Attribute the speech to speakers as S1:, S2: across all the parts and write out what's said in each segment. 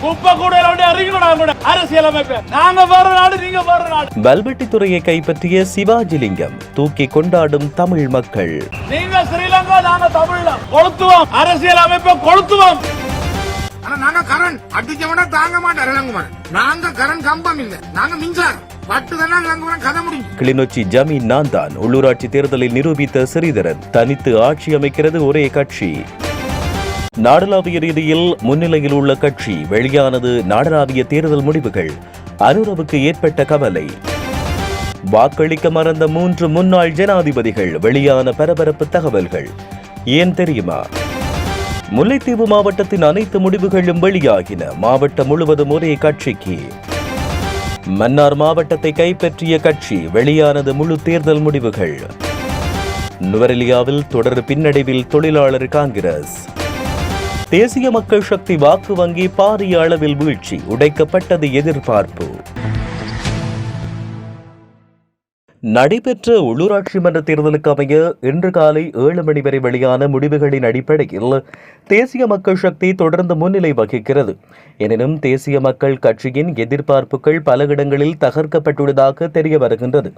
S1: குப்பை கூட அறிக்கணும் கூட. அரசியல் அமைப்பு நாங்க வேற நாடு நீங்க வேற நாடு.
S2: வல்வெட்டித்துறையை கைப்பற்றிய சிவாஜிலிங்கம் தூக்கி கொண்டாடும் தமிழ் மக்கள்.
S1: நீங்க ஸ்ரீலங்கா நாங்க தமிழ்ல. கொளுத்துவோம். அரசியல் அமைப்பை கொளுத்துவோம்.
S3: ஆனா நாங்க கரண். அடிச்சவனா தாங்க இளங்குமரன். நாங்க கரண் கம்பம் இல்ல. நாங்க மின்சாரம்.
S2: கிளிநொச்சி ஜமீன் நான் தான் உள்ளூராட்சி தேர்தலில் நிரூபித்த ஸ்ரீதரன் தனித்து ஆட்சி அமைக்கிறது ஒரே கட்சி. நாடளாவிய ரீதியில் முன்னிலையில் உள்ள கட்சி வெளியானது நாடளாவிய தேர்தல் முடிவுகள் அனுரவுக்கு ஏற்பட்ட கவலை. வாக்களிக்க மறந்த மூன்று முன்னாள் ஜனாதிபதிகள் வெளியான பரபரப்பு தகவல்கள். ஏன் தெரியுமா? முல்லைத்தீவு மாவட்டத்தின் அனைத்து முடிவுகளும் வெளியாகின மாவட்டம் முழுவதும் ஒரே கட்சிக்கு. மன்னார் மாவட்டத்தை கைப்பற்றிய கட்சி வெளியானது முழு தேர்தல் முடிவுகள். நுவரெலியாவில் தொடர் பின்னடைவில் தொழிலாளர் காங்கிரஸ். தேசிய மக்கள் சக்தி வாக்கு வங்கி பாரிய அளவில் வீழ்ச்சி உடைக்கப்பட்டது எதிர்பார்ப்பு. நடைபெற்ற உள்ளூராட்சி மன்ற தேர்தலுக்கு அமைய இன்று காலை ஏழு மணி வரை வெளியான முடிவுகளின் அடிப்படையில் தேசிய மக்கள் சக்தி தொடர்ந்து முன்னிலை வகிக்கிறது. எனினும் தேசிய மக்கள் கட்சியின் எதிர்பார்ப்புகள் பல இடங்களில் தகர்க்கப்பட்டுள்ளதாக தெரிய வருகின்றது.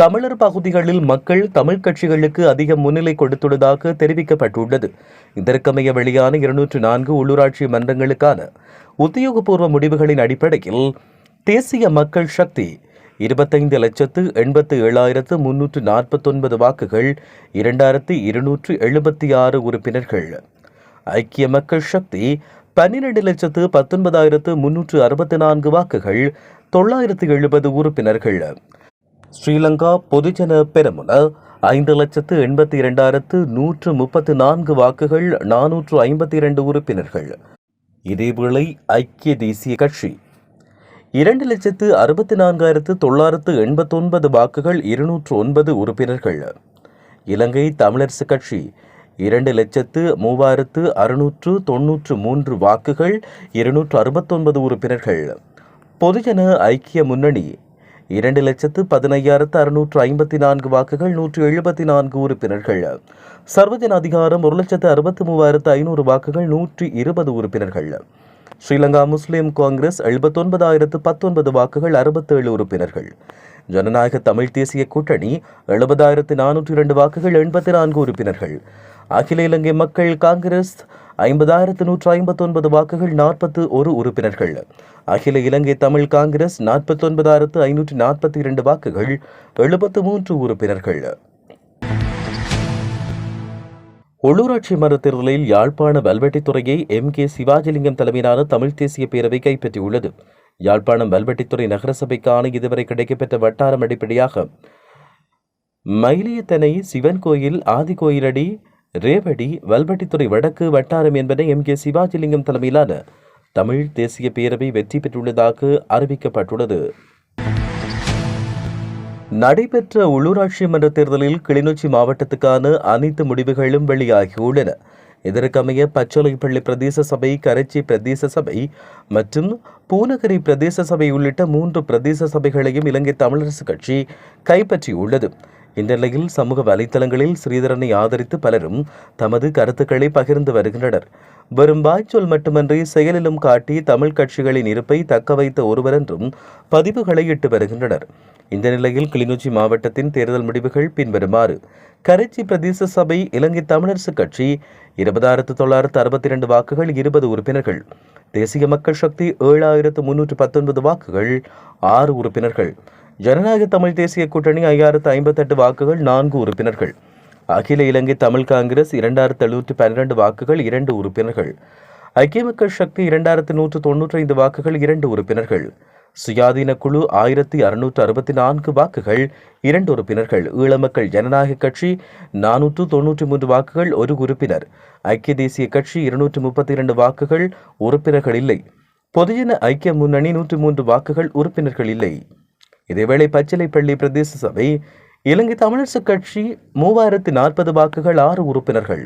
S2: தமிழர் பகுதிகளில் மக்கள் தமிழ் கட்சிகளுக்கு அதிக முன்னிலை கொடுத்துள்ளதாக தெரிவிக்கப்பட்டுள்ளது. இதற்கமைய வெளியான இருநூற்று நான்கு உள்ளூராட்சி மன்றங்களுக்கான உத்தியோகபூர்வ முடிவுகளின் அடிப்படையில் தேசிய மக்கள் சக்தி இருபத்தைந்து லட்சத்து எண்பத்து ஏழாயிரத்து முன்னூற்று நாற்பத்தொன்பது வாக்குகள் இரண்டாயிரத்து இருநூற்று எழுபத்தி ஆறு உறுப்பினர்கள். ஐக்கிய மக்கள் சக்தி பன்னிரண்டு லட்சத்து பத்தொன்பதாயிரத்து முன்னூற்று அறுபத்தி நான்கு வாக்குகள் தொள்ளாயிரத்து எழுபது உறுப்பினர்கள். ஸ்ரீலங்கா பொதுஜன பெருமுன ஐந்து லட்சத்து எண்பத்தி இரண்டாயிரத்து நூற்று முப்பத்து நான்கு வாக்குகள் நானூற்று ஐம்பத்தி இரண்டு உறுப்பினர்கள். இதேவேளை ஐக்கிய தேசிய கட்சி. இரண்டு லட்சத்து அறுபத்தி நான்காயிரத்து தொள்ளாயிரத்து எண்பத்தொன்பது வாக்குகள் இருநூற்று ஒன்பது உறுப்பினர்கள். இலங்கை தமிழரசு கட்சி. இரண்டு லட்சத்து மூவாயிரத்து அறுநூற்று தொன்னூற்று மூன்று வாக்குகள் இருநூற்று அறுபத்தொன்பது உறுப்பினர்கள். பொதுஜன ஐக்கிய முன்னணி. இரண்டு லட்சத்து பதினையாயிரத்து அறுநூற்று ஐம்பத்தி நான்கு வாக்குகள் நூற்று எழுபத்தி நான்கு உறுப்பினர்கள். சர்வஜன அதிகாரம் ஒரு லட்சத்து அறுபத்தி மூவாயிரத்து ஐநூறு வாக்குகள் நூற்றி இருபது உறுப்பினர்கள். ஸ்ரீலங்கா முஸ்லிம் காங்கிரஸ் எழுபத்தொன்பதாயிரத்து பத்தொன்பது வாக்குகள் அறுபத்தேழு உறுப்பினர்கள். ஜனநாயக தமிழ் தேசிய கூட்டணி எழுபதாயிரத்து நானூற்றி இரண்டு வாக்குகள் எண்பத்தி நான்கு உறுப்பினர்கள். அகில இலங்கை மக்கள் காங்கிரஸ் ஐம்பதாயிரத்து நூற்று ஐம்பத்தொன்பது வாக்குகள் நாற்பத்து ஒரு உறுப்பினர்கள். அகில இலங்கை தமிழ் காங்கிரஸ் நாற்பத்தொன்பதாயிரத்து ஐநூற்றி நாற்பத்தி இரண்டு வாக்குகள் எழுபத்து மூன்று உறுப்பினர்கள். உள்ளூராட்சி மன்ற தேர்தலில் யாழ்ப்பாண வல்வெட்டித்துறையை எம். கே. சிவாஜிலிங்கம் தலைமையிலான தமிழ் தேசிய பேரவை கைப்பற்றியுள்ளது. யாழ்ப்பாணம் வல்வெட்டித்துறை நகரசபைக்கான இதுவரை கிடைக்கப்பெற்ற வட்டாரம் அடிப்படையாக மயிலியத்தனை சிவன் கோயில் ஆதி கோயிலடி ரேவடி வல்வெட்டித்துறை வடக்கு வட்டாரம் என்பன எம். கே. சிவாஜிலிங்கம் தலைமையிலான தமிழ் தேசிய பேரவை வெற்றி பெற்றுள்ளதாக அறிவிக்கப்பட்டுள்ளது. நடைபெற்ற உள்ளூராட்சி மன்ற தேர்தலில் கிளிநொச்சி மாவட்டத்துக்கான அனைத்து முடிவுகளும் வெளியாகியுள்ளன. இதற்கமைய பச்சோலைப்பள்ளி பிரதேச சபை கரைச்சி பிரதேச சபை மற்றும் பூநகரி பிரதேச சபை உள்ளிட்ட மூன்று பிரதேச சபைகளையும் இலங்கை தமிழரசு கட்சி கைப்பற்றியுள்ளது. இந்த நிலையில் சமூக வலைத்தளங்களில் ஸ்ரீதரனை ஆதரித்து பலரும் தமது கருத்துக்களை பகிர்ந்து வருகின்றனர். வெறும் வாய்ச்சொல் மட்டுமன்றி செயலிலும் காட்டி தமிழ் கட்சிகளின் இருப்பை தக்க வைத்த ஒருவர் என்றும் பதிவுகளை இட்டு வருகின்றனர். இந்த நிலையில் கிளிநொச்சி மாவட்டத்தின் தேர்தல் முடிவுகள் பின்வருமாறு கரைச்சி பிரதேச சபை இலங்கை தமிழரசு கட்சி இருபதாயிரத்து தொள்ளாயிரத்து அறுபத்தி இரண்டு வாக்குகள் இருபது உறுப்பினர்கள். தேசிய மக்கள் சக்தி ஏழாயிரத்து முன்னூற்று பத்தொன்பது வாக்குகள் ஆறு உறுப்பினர்கள். ஜனநாயக தமிழ் தேசிய கூட்டணி ஐயாயிரத்து ஐம்பத்தெட்டு வாக்குகள் நான்கு உறுப்பினர்கள். அகில இலங்கை தமிழ் காங்கிரஸ் இரண்டாயிரத்து எழுநூற்று பன்னிரண்டு வாக்குகள் இரண்டு உறுப்பினர்கள். ஐக்கிய மக்கள் சக்தி இரண்டாயிரத்து நூற்று தொன்னூற்றி ஐந்து வாக்குகள் இரண்டு உறுப்பினர்கள். சுயாதீன குழு ஆயிரத்தி அறுநூற்று அறுபத்தி நான்கு வாக்குகள் இரண்டு உறுப்பினர்கள். ஈழமக்கள் ஜனநாயக கட்சி நானூற்று தொன்னூற்றி மூன்று வாக்குகள் ஒரு உறுப்பினர். ஐக்கிய தேசிய கட்சி இருநூற்று முப்பத்தி இரண்டு வாக்குகள் உறுப்பினர்கள் இல்லை. பொதுஜன ஐக்கிய முன்னணி நூற்றி மூன்று வாக்குகள் உறுப்பினர்கள் இல்லை. இதேவேளை பச்சிலைப்பள்ளி பிரதேச சபை இலங்கை தமிழரசு கட்சி மூவாயிரத்து நாற்பது வாக்குகள் ஆறு உறுப்பினர்கள்.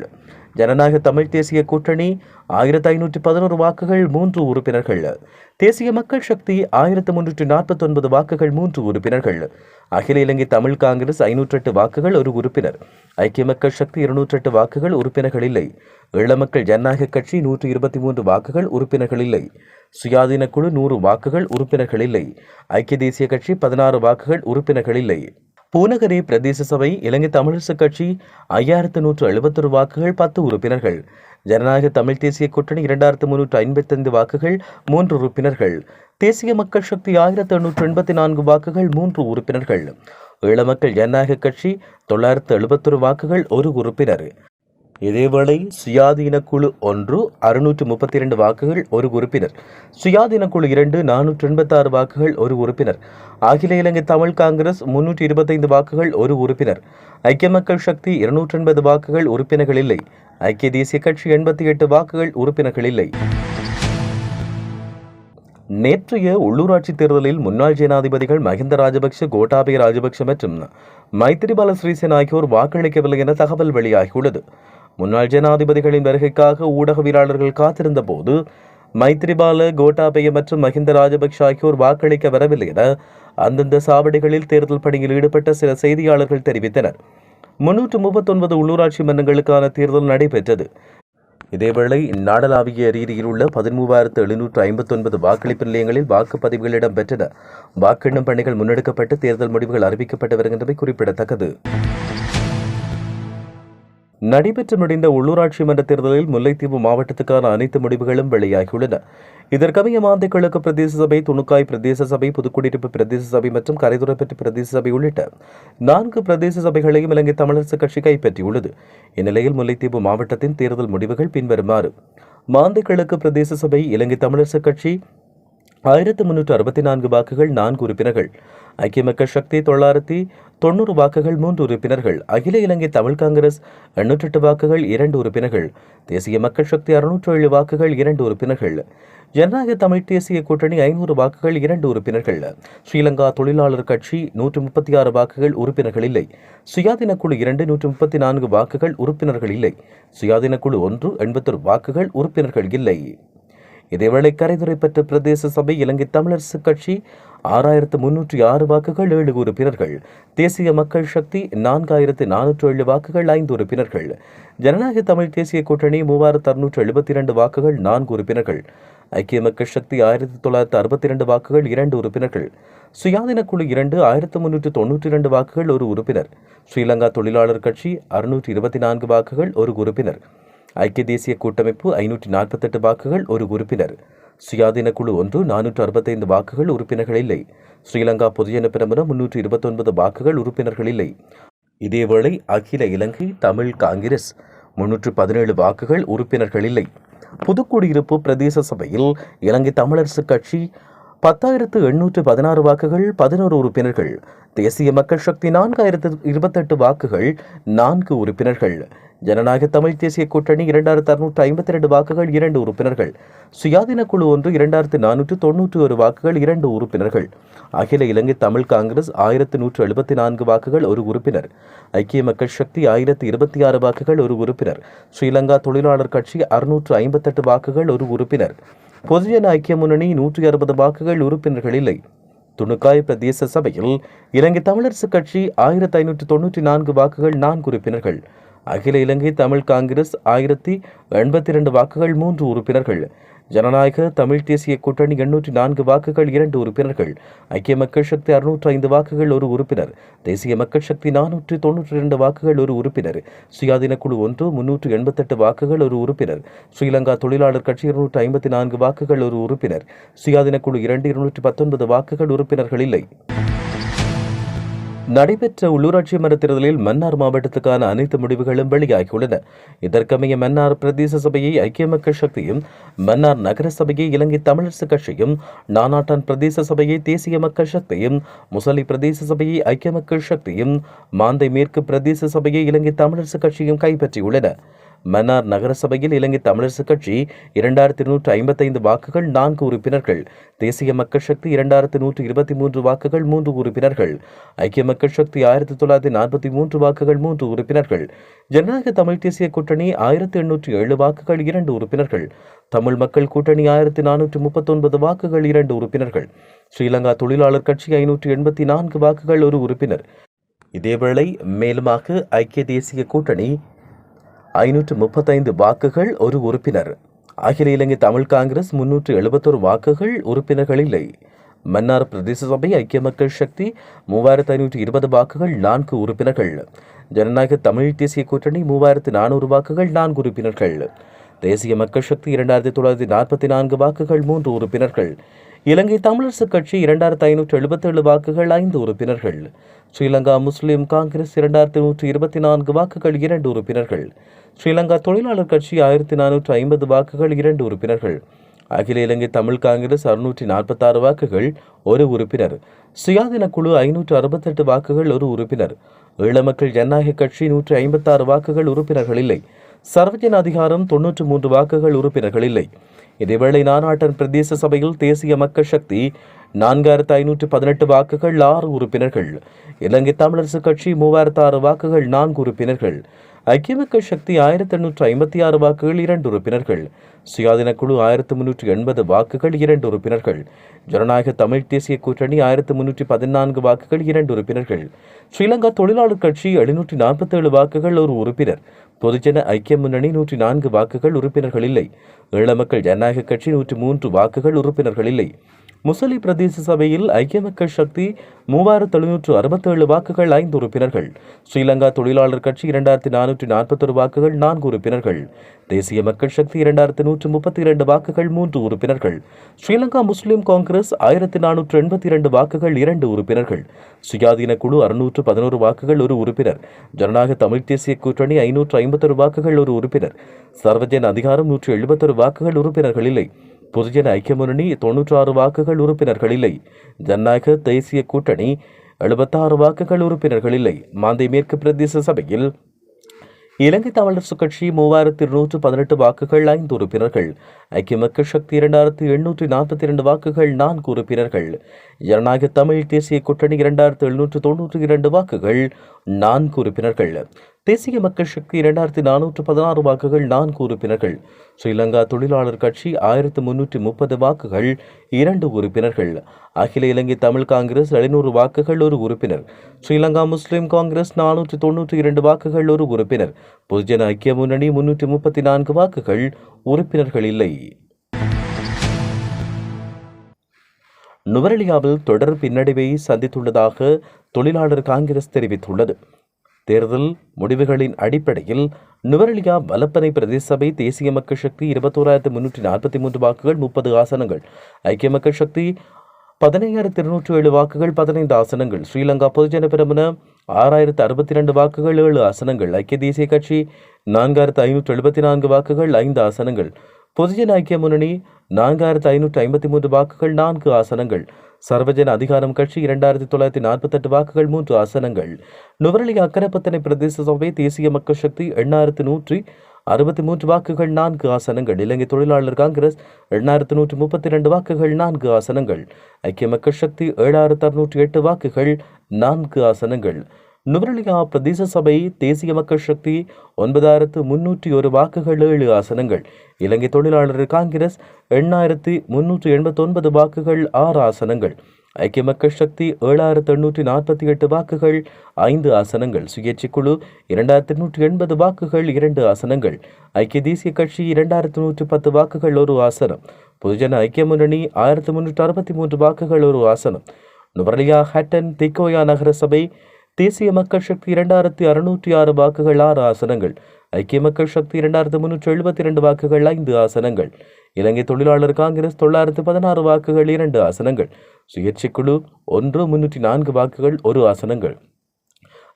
S2: ஜனநாயக தமிழ் தேசிய கூட்டணி ஆயிரத்தி ஐநூற்றி பதினோரு வாக்குகள் மூன்று உறுப்பினர்கள். தேசிய மக்கள் சக்தி ஆயிரத்து முன்னூற்றி நாற்பத்தி ஒன்பது வாக்குகள் மூன்று உறுப்பினர்கள். அகில இலங்கை தமிழ் காங்கிரஸ் ஐநூற்றெட்டு வாக்குகள் ஒரு உறுப்பினர். ஐக்கிய மக்கள் சக்தி இருநூற்றெட்டு வாக்குகள் உறுப்பினர்கள் இல்லை. ஈழமக்கள் ஜனநாயக கட்சி நூற்றி இருபத்தி மூன்று வாக்குகள் உறுப்பினர்கள் இல்லை. சுயாதீன குழு நூறு வாக்குகள் உறுப்பினர்கள் இல்லை ஐக்கிய தேசிய கட்சி பதினாறு வாக்குகள் உறுப்பினர்கள் இல்லை பூநகரி பிரதேச சபை இலங்கை தமிழரசு கட்சி ஐயாயிரத்து நூற்று எழுபத்தொரு வாக்குகள் பத்து உறுப்பினர்கள். ஜனநாயக தமிழ் தேசிய கூட்டணி இரண்டாயிரத்து முன்னூற்று ஐம்பத்தைந்து வாக்குகள் மூன்று உறுப்பினர்கள். தேசிய மக்கள் சக்தி ஆயிரத்து எண்ணூற்று எண்பத்தி நான்கு வாக்குகள் மூன்று உறுப்பினர்கள். ஈழமக்கள் ஜனநாயக கட்சி தொள்ளாயிரத்து எழுபத்தொரு வாக்குகள் ஒரு உறுப்பினர். இதேவேளை சுயாதீன குழு ஒன்று அறுநூற்று முப்பத்தி இரண்டு வாக்குகள் ஒரு உறுப்பினர். சுயாதீன குழு இரண்டு நானூற்று எண்பத்தாறு வாக்குகள் ஒரு உறுப்பினர். அகில இலங்கை தமிழ் காங்கிரஸ் முன்னூற்றி இருபத்தைந்து வாக்குகள் ஒரு உறுப்பினர். ஐக்கிய மக்கள் சக்தி இருநூற்றி எண்பது வாக்குகள் உறுப்பினர்கள் இல்லை. ஐக்கிய தேசிய கட்சி எண்பத்தி எட்டு வாக்குகள் உறுப்பினர்கள் இல்லை. நேற்றைய உள்ளூராட்சி தேர்தலில் முன்னாள் ஜனாதிபதிகள் மஹிந்த ராஜபக்ஷ கோட்டாபய ராஜபக்ஷ மற்றும் மைத்திரிபால ஸ்ரீசேன் ஆகியோர் வாக்களிக்கவில்லை என தகவல் வெளியாகியுள்ளது. முன்னாள் ஜனாதிபதிகளின் வருகைக்காக ஊடகவியலாளர்கள் காத்திருந்த போது மைத்ரிபால கோட்டாபய மற்றும் மஹிந்த ராஜபக்ஷ ஆகியோர் வாக்களிக்க வரவில்லை என அந்தந்த சாவடிகளில் தேர்தல் பணியில் ஈடுபட்ட சில செய்தியாளர்கள் தெரிவித்தனர். முன்னூற்று முப்பத்தொன்பது உள்ளூராட்சி மன்றங்களுக்கான தேர்தல் நடைபெற்றது. இதேவேளை நாடளாவிய ரீதியில் உள்ள பதிமூவாயிரத்து எழுநூற்று ஐம்பத்தொன்பது வாக்களிப்பு நிலையங்களில் வாக்குப்பதிவுகள் இடம்பெற்றன. வாக்கெண்ணும் பணிகள் முன்னெடுக்கப்பட்டு தேர்தல் முடிவுகள் அறிவிக்கப்பட்டு வருகின்றமை குறிப்பிடத்தக்கது. நடைபெற்று முடிந்த உள்ளூராட்சி மன்ற தேர்தலில் முல்லைத்தீவு மாவட்டத்துக்கான அனைத்து முடிவுகளும் வெளியாகியுள்ளன. இதற்கமைய மாந்தை கிழக்கு பிரதேச சபை துணுக்காய் பிரதேச சபை புதுக்குடியிருப்பு பிரதேச சபை மற்றும் கரைதுறைப்பட்டி பிரதேச சபை உள்ளிட்ட நான்கு பிரதேச சபைகளையும் இலங்கை தமிழரசு கட்சி கைப்பற்றியுள்ளது. இந்நிலையில் முல்லைத்தீவு மாவட்டத்தின் தேர்தல் முடிவுகள் பின்வருமாறு. மாந்தை கிழக்கு பிரதேச சபை இலங்கை தமிழரசு கட்சி ஆயிரத்து முன்னூற்று அறுபத்தி நான்கு வாக்குகள் நான்கு உறுப்பினர்கள். ஐக்கிய மக்கள் சக்தி தொள்ளாயிரத்தி தொண்ணூறு வாக்குகள் மூன்று உறுப்பினர்கள். அகில இலங்கை தமிழ் காங்கிரஸ் எண்ணூற்றெட்டு வாக்குகள் இரண்டு உறுப்பினர்கள். தேசிய மக்கள் சக்தி அறுநூற்று ஏழு வாக்குகள் இரண்டு உறுப்பினர்கள். ஜனநாயக தமிழ் தேசிய கூட்டணி ஐநூறு வாக்குகள் இரண்டு உறுப்பினர்கள். ஸ்ரீலங்கா தொழிலாளர் கட்சி நூற்று முப்பத்தி ஆறு வாக்குகள் உறுப்பினர்கள் இல்லை. சுயாதீன குழு இரண்டு நூற்று முப்பத்தி நான்கு வாக்குகள் உறுப்பினர்கள் இல்லை. சுயாதீன குழு ஒன்று எண்பத்தொரு வாக்குகள் உறுப்பினர்கள் இல்லை. இதேவேளை கரைதுறை பெற்ற பிரதேச சபை இலங்கை தமிழரசு கட்சி ஆறாயிரத்து முன்னூற்றி ஆறு வாக்குகள் ஏழு உறுப்பினர்கள் தேசிய மக்கள் சக்தி நான்காயிரத்து நானூற்று ஏழு வாக்குகள் ஐந்து உறுப்பினர்கள் ஜனநாயக தமிழ் தேசிய கூட்டணி மூவாயிரத்து அறுநூற்று எழுபத்தி இரண்டு வாக்குகள் நான்கு உறுப்பினர்கள் ஐக்கிய மக்கள் சக்தி ஆயிரத்தி தொள்ளாயிரத்து அறுபத்தி இரண்டு வாக்குகள் இரண்டு உறுப்பினர்கள் சுயாதீன குழு இரண்டு ஆயிரத்து முன்னூற்று தொன்னூற்றி இரண்டு வாக்குகள் ஒரு உறுப்பினர். ஸ்ரீலங்கா தொழிலாளர் கட்சி அறுநூற்றி இருபத்தி நான்கு வாக்குகள் ஒரு உறுப்பினர். ஐக்கிய தேசிய கூட்டமைப்பு ஐநூற்றி நாற்பத்தெட்டு வாக்குகள் ஒரு உறுப்பினர். சுயாதீன குழு ஒன்று நானூற்று அறுபத்தைந்து வாக்குகள் உறுப்பினர்கள் இல்லை. ஸ்ரீலங்கா பொதுஜன பிரமுன முன்னூற்று இருபத்தொன்பது வாக்குகள் உறுப்பினர்கள் இல்லை. இதேவேளை அகில இலங்கை தமிழ் காங்கிரஸ் முன்னூற்று பதினேழு வாக்குகள் உறுப்பினர்கள் இல்லை. புதுக்குடியிருப்பு பிரதேச சபையில் இலங்கை தமிழரசு கட்சி பத்தாயிரத்து எண்ணூற்று பதினாறு வாக்குகள் பதினோரு உறுப்பினர்கள். தேசிய மக்கள் சக்தி நான்காயிரத்து இருபத்தெட்டு வாக்குகள் நான்கு உறுப்பினர்கள். ஜனநாயக தமிழ் தேசிய கூட்டணி இரண்டாயிரத்து அறுநூற்று ஐம்பத்தி இரண்டு வாக்குகள் இரண்டு உறுப்பினர்கள். சுயாதீன குழு ஒன்று இரண்டாயிரத்து நானூற்று தொன்னூற்றி ஒரு வாக்குகள் இரண்டு உறுப்பினர்கள். அகில இலங்கை தமிழ் காங்கிரஸ் ஆயிரத்து நூற்று எழுபத்தி நான்கு வாக்குகள் ஒரு உறுப்பினர். ஐக்கிய மக்கள் சக்தி ஆயிரத்து இருபத்தி ஆறு வாக்குகள் ஒரு உறுப்பினர். ஸ்ரீலங்கா தொழிலாளர் கட்சி அறுநூற்று ஐம்பத்தெட்டு வாக்குகள் ஒரு உறுப்பினர். பொதுஜன ஐக்கிய முன்னணி நூற்றி அறுபது வாக்குகள் உறுப்பினர்கள் இல்லை. துணுக்காய் பிரதேச சபையில் இலங்கை தமிழரசுக் கட்சி ஆயிரத்தி ஐநூற்று தொன்னூற்றி நான்கு வாக்குகள் நான்கு உறுப்பினர்கள். அகில இலங்கை தமிழ் காங்கிரஸ் ஆயிரத்தி எண்பத்தி இரண்டு வாக்குகள் மூன்று உறுப்பினர்கள். ஜனநாயக தமிழ் தேசிய கூட்டணி எண்ணூற்றி நான்கு வாக்குகள் இரண்டு உறுப்பினர்கள். ஐக்கிய மக்கள் சக்தி அறுநூற்று ஐந்து வாக்குகள் ஒரு உறுப்பினர். தேசிய மக்கள் சக்தி நானூற்றி தொன்னூற்றி இரண்டு வாக்குகள் ஒரு உறுப்பினர். சுயாதீன குழு ஒன்று முன்னூற்று எண்பத்தெட்டு வாக்குகள் ஒரு உறுப்பினர். ஸ்ரீலங்கா தொழிலாளர் கட்சி இருநூற்று ஐம்பத்தி நான்கு வாக்குகள் ஒரு உறுப்பினர். சுயாதீன குழு இரண்டு இருநூற்றி பத்தொன்பது வாக்குகள் உறுப்பினர்கள் இல்லை. நடைபெற்ற உள்ளூராட்சி மன்ற தேர்தலில் மன்னார் மாவட்டத்துக்கான அனைத்து முடிவுகளும் வெளியாகியுள்ளன. இதற்கமைய மன்னார் பிரதேச சபையை ஐக்கிய மக்கள் சக்தியும் மன்னார் நகர சபையை இலங்கை தமிழரசு கட்சியும் நானாட்டான் பிரதேச சபையை தேசிய மக்கள் சக்தியும் முசலி பிரதேச சபையை ஐக்கிய மக்கள் சக்தியும் மாந்தை மேற்கு பிரதேச சபையை இலங்கை தமிழரசு கட்சியும் கைப்பற்றியுள்ளன. மன்னார் நகரசபையில் இலங்கை தமிழரசு கட்சி இரண்டாயிரத்தி நூற்று ஐம்பத்தைந்து வாக்குகள் நான்கு உறுப்பினர்கள். தேசிய மக்கள் சக்தி இரண்டாயிரத்து நூற்று இருபத்தி மூன்று வாக்குகள் மூன்று உறுப்பினர்கள். ஐக்கிய மக்கள் சக்தி ஆயிரத்தி தொள்ளாயிரத்தி நாற்பத்தி மூன்று வாக்குகள் மூன்று உறுப்பினர்கள். ஜனநாயக தமிழ் தேசிய கூட்டணி ஆயிரத்தி எண்ணூற்றி ஏழு வாக்குகள் இரண்டு உறுப்பினர்கள். தமிழ் மக்கள் கூட்டணி ஆயிரத்தி நானூற்று முப்பத்தொன்பது வாக்குகள் இரண்டு உறுப்பினர்கள். ஸ்ரீலங்கா தொழிலாளர் கட்சி ஐநூற்று எண்பத்தி நான்கு வாக்குகள் ஒரு உறுப்பினர். இதேவேளை மேலுமாக ஐக்கிய தேசிய கூட்டணி ஐநூற்று முப்பத்தைந்து வாக்குகள் ஒரு உறுப்பினர். அகில இலங்கை தமிழ் காங்கிரஸ் முன்னூற்று எழுபத்தொரு வாக்குகள் உறுப்பினர்கள் இல்லை. மன்னார் பிரதேச சபை ஐக்கிய மக்கள் சக்தி மூவாயிரத்து ஐநூற்று இருபது வாக்குகள் நான்கு உறுப்பினர்கள். ஜனநாயக தமிழ் தேசிய கூட்டணி மூவாயிரத்து நானூறு வாக்குகள் நான்கு உறுப்பினர்கள். தேசிய மக்கள் சக்தி இரண்டாயிரத்தி தொள்ளாயிரத்தி நாற்பத்தி நான்கு வாக்குகள் மூன்று உறுப்பினர்கள். இலங்கை தமிழரசு கட்சி இரண்டாயிரத்து ஐநூற்று எழுபத்தேழு வாக்குகள் ஐந்து உறுப்பினர்கள். ஸ்ரீலங்கா முஸ்லிம் காங்கிரஸ் இரண்டாயிரத்தி நூற்று இருபத்தி நான்கு வாக்குகள் இரண்டு உறுப்பினர்கள். ஸ்ரீலங்கா தொழிலாளர் கட்சி ஆயிரத்தி நானூற்று ஐம்பது வாக்குகள் இரண்டு உறுப்பினர்கள். அகில இலங்கை தமிழ் காங்கிரஸ் அறுநூற்றி நாற்பத்தாறு வாக்குகள் ஒரு உறுப்பினர். சுயாதீன குழு ஐநூற்று அறுபத்தெட்டு வாக்குகள் ஒரு உறுப்பினர். ஈழமக்கள் ஜனநாயக கட்சி நூற்று ஐம்பத்தாறு வாக்குகள் உறுப்பினர்கள் இல்லை. சர்வஜன அதிகாரம் தொன்னூற்று மூன்று வாக்குகள் உறுப்பினர்கள் இல்லை. இதேவேளை நானாட்டன் பிரதேச சபையில் தேசிய மக்கள் சக்தி நான்காயிரத்து ஐநூற்று பதினெட்டு வாக்குகள் ஆறு உறுப்பினர்கள். இலங்கை தமிழரசு கட்சி மூவாயிரத்து ஆறு வாக்குகள் நான்கு உறுப்பினர்கள். ஐக்கிய மக்கள் சக்தி ஆயிரத்தி எண்ணூற்று ஐம்பத்தி ஆறு வாக்குகள் இரண்டு உறுப்பினர்கள். சுயாதீன குழு ஆயிரத்து முன்னூற்றி எண்பது வாக்குகள் இரண்டு உறுப்பினர்கள். ஜனநாயக தமிழ் தேசிய கூட்டணி ஆயிரத்து முன்னூற்றி பதினான்கு வாக்குகள் இரண்டு உறுப்பினர்கள். ஸ்ரீலங்கா தொழிலாளர் கட்சி எழுநூற்றி நாற்பத்தேழு வாக்குகள் ஒரு உறுப்பினர். பொதுஜன ஐக்கிய முன்னணி நூற்றி நான்கு வாக்குகள் உறுப்பினர்கள் இல்லை. ஈழமக்கள் ஜனநாயக கட்சி நூற்றி மூன்று வாக்குகள் உறுப்பினர்கள் இல்லை. முசலி பிரதேச சபையில் ஐக்கிய மக்கள் சக்தி மூவாயிரத்து எழுநூற்று அறுபத்தேழு வாக்குகள் ஐந்து உறுப்பினர்கள். ஸ்ரீலங்கா தொழிலாளர் கட்சி இரண்டாயிரத்தி நானூற்றி நாற்பத்தொரு வாக்குகள் நான்கு உறுப்பினர்கள். தேசிய மக்கள் சக்தி இரண்டாயிரத்து நூற்று முப்பத்தி இரண்டு வாக்குகள் மூன்று உறுப்பினர்கள். ஸ்ரீலங்கா முஸ்லிம் காங்கிரஸ் ஆயிரத்தி நானூற்று எண்பத்தி இரண்டு வாக்குகள் இரண்டு உறுப்பினர்கள். சுயாதீன குழு அறுநூற்று பதினோரு வாக்குகள் ஒரு உறுப்பினர். ஜனநாயக தமிழ் தேசிய கூட்டணி ஐநூற்று ஐம்பத்தொரு வாக்குகள் ஒரு உறுப்பினர். சர்வஜன அதிகாரம் நூற்று எழுபத்தொரு வாக்குகள் உறுப்பினர்கள் இல்லை. பொதுஜன ஐக்கிய முன்னணி தொன்னூற்றாறு வாக்குகள் உறுப்பினர்கள் இல்லை. ஜனநாயக தேசிய கூட்டணி எழுபத்தாறு வாக்குகள் உறுப்பினர்கள் இல்லை. மாந்தை மேற்கு பிரதேச சபையில் இலங்கை தமிழரசு கட்சி மூவாயிரத்தி இருநூற்று பதினெட்டு வாக்குகள் ஐந்து உறுப்பினர்கள். ஐக்கிய மக்கள் சக்தி இரண்டாயிரத்து எண்ணூற்றி நாற்பத்தி இரண்டு வாக்குகள் நான்கு உறுப்பினர்கள் ஜனநாயக தமிழ் தேசிய கூட்டணி இரண்டாயிரத்து எழுநூற்று தொன்னூற்றி இரண்டு வாக்குகள் நான்கு உறுப்பினர்கள் தேசிய மக்கள் சக்தி இரண்டாயிரத்தி நானூற்று பதினாறு வாக்குகள் நான்கு உறுப்பினர்கள் ஸ்ரீலங்கா தொழிலாளர் கட்சி ஆயிரத்து முன்னூற்றி முப்பது வாக்குகள் இரண்டு உறுப்பினர்கள். அகில இலங்கை தமிழ் காங்கிரஸ் எழுநூறு வாக்குகள் ஒரு உறுப்பினர். ஸ்ரீலங்கா முஸ்லிம் காங்கிரஸ் நானூற்று தொன்னூற்றி இரண்டு வாக்குகள் ஒரு உறுப்பினர். பொதுஜன ஐக்கிய முன்னணி முன்னூற்றி முப்பத்தி நான்கு வாக்குகள் உறுப்பினர்கள் இல்லை. நுவரெலியாவில் தொடர் பின்னடைவை சந்தித்துள்ளதாக தொழிலாளர் காங்கிரஸ் தெரிவித்துள்ளது. தேர்தல் முடிவுகளின் அடிப்படையில் நுவரெலியா வலப்பனை பிரதேச சபை தேசிய மக்கள் சக்தி இருபத்தோராயிரத்து முன்னூற்றி நாற்பத்தி மூன்று வாக்குகள் முப்பது ஆசனங்கள். ஐக்கிய மக்கள் சக்தி பதினையாயிரத்து இருநூற்றி ஏழு வாக்குகள் பதினைந்து ஆசனங்கள். ஸ்ரீலங்கா பொதுஜன பிரமுன ஆறாயிரத்து அறுபத்தி ரெண்டு வாக்குகள் ஏழு ஆசனங்கள். ஐக்கிய தேசிய கட்சி நான்காயிரத்து ஐநூற்று எழுபத்தி நான்கு வாக்குகள் ஐந்து ஆசனங்கள். பொதுஜன ஐக்கிய முன்னணி நான்காயிரத்து ஐநூற்று ஐம்பத்தி மூன்று வாக்குகள் நான்கு ஆசனங்கள். சர்வஜன அதிகாரம் கட்சி இரண்டாயிரத்தி தொள்ளாயிரத்தி நாற்பத்தெட்டு வாக்குகள் மூன்று ஆசனங்கள். நுவரலி அக்கரப்பத்தனை பிரதேச சபை தேசிய மக்கள் சக்தி எண்ணாயிரத்து நூற்றி அறுபத்தி மூன்று வாக்குகள் நான்கு ஆசனங்கள். இலங்கை தொழிலாளர் காங்கிரஸ் எண்ணாயிரத்து நூற்றி முப்பத்தி இரண்டு வாக்குகள் நான்கு ஆசனங்கள். ஐக்கிய மக்கள் சக்தி ஏழாயிரத்து அறுநூற்றி எட்டு வாக்குகள் நான்கு ஆசனங்கள். நுவரலியா பிரதேச சபை தேசிய மக்கள் சக்தி ஒன்பதாயிரத்து முன்னூற்றி ஒரு வாக்குகள் ஏழு ஆசனங்கள். இலங்கை தொழிலாளர் காங்கிரஸ் எண்ணாயிரத்தி முன்னூற்றி எண்பத்தொன்பது வாக்குகள் ஆறு ஆசனங்கள். ஐக்கிய மக்கள் சக்தி ஏழாயிரத்து எண்ணூற்றி நாற்பத்தி எட்டு வாக்குகள் ஐந்து ஆசனங்கள். சுயேட்சை குழு இரண்டாயிரத்து நூற்றி எண்பது வாக்குகள் இரண்டு ஆசனங்கள். ஐக்கிய தேசிய கட்சி இரண்டாயிரத்து நூற்றி பத்து வாக்குகள் ஒரு ஆசனம். பொதுஜன ஐக்கிய முன்னணி ஆயிரத்து முன்னூற்று அறுபத்தி மூன்று வாக்குகள் ஒரு ஆசனம். நுவரலியா ஹட்டன் திக்கோயா நகர சபை தேசிய மக்கள் சக்தி இரண்டாயிரத்தி அறுநூற்றி ஆறு வாக்குகள் ஆறு ஆசனங்கள். ஐக்கிய மக்கள் சக்தி இரண்டாயிரத்து முன்னூற்றி எழுபத்தி இரண்டு வாக்குகள் ஐந்து ஆசனங்கள். இலங்கை தொழிலாளர் காங்கிரஸ் தொள்ளாயிரத்து பதினாறு வாக்குகள் இரண்டு ஆசனங்கள். சுயேட்சை குழு ஒன்று முன்னூற்றி நான்கு வாக்குகள் ஒரு ஆசனங்கள்.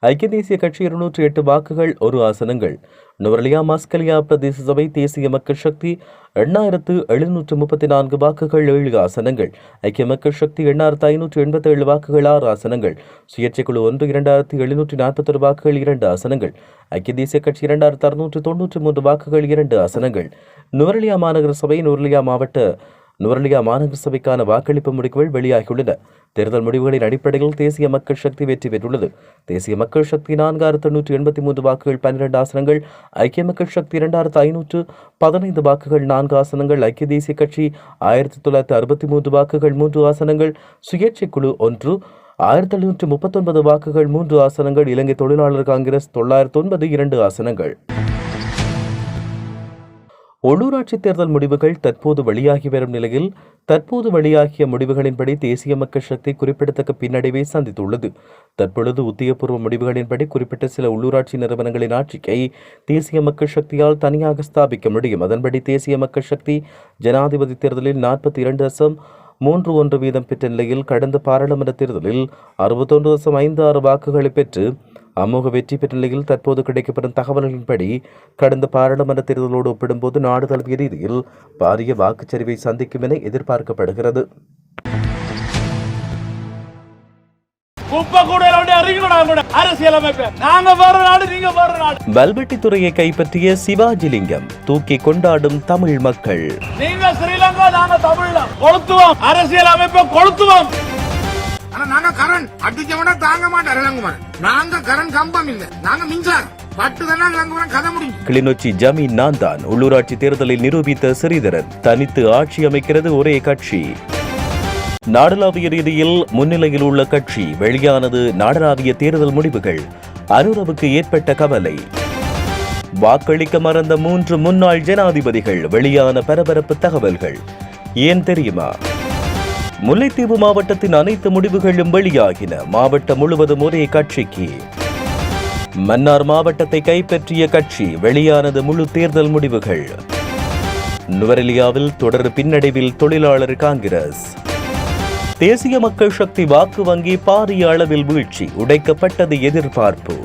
S2: ஐக்கிய தேசிய கட்சி இருநூற்றி எட்டு வாக்குகள் ஒரு ஆசனங்கள். நுவரலியா மாஸ்கலியா பிரதேச சபை தேசிய மக்கள் சக்தி எண்ணாயிரத்து எழுநூற்று முப்பத்தி நான்கு வாக்குகள் ஏழு ஆசனங்கள். ஐக்கிய மக்கள் சக்தி எண்ணாயிரத்து ஐநூற்று எண்பத்தி ஏழு வாக்குகள் ஆறு ஆசனங்கள். சுயேட்சை குழு ஒன்று இரண்டாயிரத்து எழுநூற்றி நாற்பத்தொரு வாக்குகள் இரண்டு ஆசனங்கள். ஐக்கிய தேசிய கட்சி இரண்டாயிரத்து அறுநூற்று தொன்னூற்றி மூன்று வாக்குகள் இரண்டு ஆசனங்கள். நுவரலியா மாநகர சபை நுவரலியா மாவட்ட நுவரலியா மாநகர சபைக்கான வாக்களிப்பு முடிவுகள் வெளியாகியுள்ளன. தேர்தல் முடிவுகளின் அடிப்படையில் தேசிய மக்கள் சக்தி வெற்றி பெற்றுள்ளது. தேசிய மக்கள் சக்தி நான்காயிரத்து எண்ணூற்று எண்பத்தி மூன்று வாக்குகள் பன்னிரண்டு ஆசனங்கள் ஐக்கிய மக்கள் சக்தி இரண்டாயிரத்து ஐநூற்று பதினைந்து வாக்குகள் நான்கு ஆசனங்கள் ஐக்கிய தேசிய கட்சி ஆயிரத்தி தொள்ளாயிரத்து அறுபத்தி மூன்று வாக்குகள் மூன்று ஆசனங்கள் சுயேட்சை குழு ஒன்று ஆயிரத்தி எழுநூற்று முப்பத்தொன்பது வாக்குகள் மூன்று ஆசனங்கள் இலங்கை தொழிலாளர் காங்கிரஸ் தொள்ளாயிரத்து ஒன்பது இரண்டு ஆசனங்கள். உள்ளூராட்சி தேர்தல் முடிவுகள் தற்போது வெளியாகி வரும் நிலையில் தற்போது வெளியாகிய முடிவுகளின்படி தேசிய மக்கள் சக்தி குறிப்பிடத்தக்க பின்னடைவை சந்தித்துள்ளது. தற்பொழுது உத்தியபூர்வ முடிவுகளின்படி குறிப்பிட்ட சில உள்ளூராட்சி நிறுவனங்களின் ஆட்சியை தேசிய மக்கள் சக்தியால் தனியாக ஸ்தாபிக்க முடியும். அதன்படி தேசிய மக்கள் சக்தி ஜனாதிபதி தேர்தலில் நாற்பத்தி இரண்டு தசம் மூன்று ஒன்று வீதம் பெற்ற நிலையில் கடந்த பாராளுமன்ற தேர்தலில் அறுபத்தொன்று தசம் ஐந்து ஆறு வாக்குகளை பெற்று அமோக வெற்றி பெற்ற நிலையில் தற்போது கிடைக்கப்படும் தகவல்களின்படி கடந்த பாராளுமன்ற தேர்தலோடு ஒப்பிடும்போது நாடு தழுவிய ரீதியில் பாரிய வாக்குச்சரிவை சந்திக்கும் என எதிர்பார்க்கப்படுகிறது.
S1: குப்பை கூட அறிக்கணும் அரசியல் அமைப்பு நாங்க வேற நாடு நீங்க வேற நாடு.
S2: வல்வெட்டித்துறையை கைப்பற்றிய சிவாஜிலிங்கம் தூக்கி கொண்டாடும் தமிழ் மக்கள்.
S1: நீங்க ஸ்ரீலங்கா நாங்க தமிழ்ல. கொளுத்துவோம். அரசியல் அமைப்பை கொளுத்துவோம்.
S3: ஆனா நாங்க கரண். அடிச்சவனா தாங்க இளங்குமரன். நாங்க கரண் கம்பம் இல்ல. நாங்க மின்சாரம்.
S2: கிளிநொச்சி ஜமீன் நான் தான் உள்ளூராட்சி தேர்தலில் நிரூபித்த ஸ்ரீதரன். தனித்து ஆட்சி அமைக்கிறது ஒரே கட்சி. நாடளாவிய ரீதியில் முன்னிலையில் உள்ள கட்சி வெளியானது நாடளாவிய தேர்தல் முடிவுகள் அனுரவுக்கு ஏற்பட்ட கவலை. வாக்களிக்க மறந்த மூன்று முன்னாள் ஜனாதிபதிகள் வெளியான பரபரப்பு தகவல்கள். ஏன் தெரியுமா? முல்லைத்தீவு மாவட்டத்தின் அனைத்து முடிவுகளும் வெளியாகின மாவட்டம் முழுவதும் ஒரே கட்சிக்கு. மன்னார் மாவட்டத்தை கைப்பற்றிய கட்சி வெளியானது முழு தேர்தல் முடிவுகள். நுவரெலியாவில் தொடர் பின்னடைவில் தொழிலாளர் காங்கிரஸ். தேசிய மக்கள் சக்தி வாக்கு வங்கி பாரிய அளவில் வீழ்ச்சி உடைக்கப்பட்டது எதிர்பார்ப்பு.